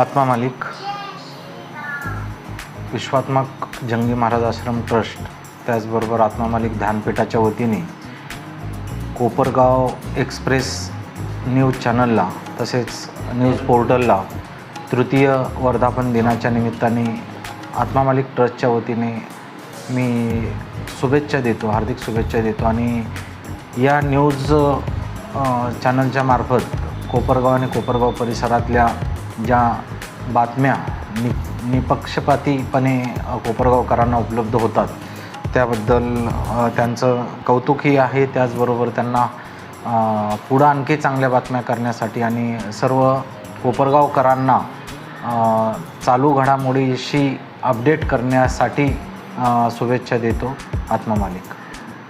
आत्मा मालिक विश्वात्मक जंगी महाराज आश्रम ट्रस्ट त्याचबरोबर आत्मा मालिक ध्यानपीठाच्या वतीने कोपरगाव एक्सप्रेस न्यूज चॅनलला तसेच न्यूज पोर्टलला तृतीय वर्धापन दिनाच्या निमित्ताने आत्मा मालिक ट्रस्टच्या वतीने मी शुभेच्छा देतो हार्दिक शुभेच्छा देतो. आणि या न्यूज चॅनलच्या मार्फत कोपरगाव आणि कोपरगाव परिसरातल्या ज्या बातम्या नि निपक्षपातीपणे कोपरगावकरांना उपलब्ध होतात त्याबद्दल त्यांचं कौतुकही आहे. त्याचबरोबर त्यांना पुढं आणखी चांगल्या बातम्या करण्यासाठी आणि सर्व कोपरगावकरांना चालू घडामोडीशी अपडेट करण्यासाठी शुभेच्छा देतो. आत्मा मालिक.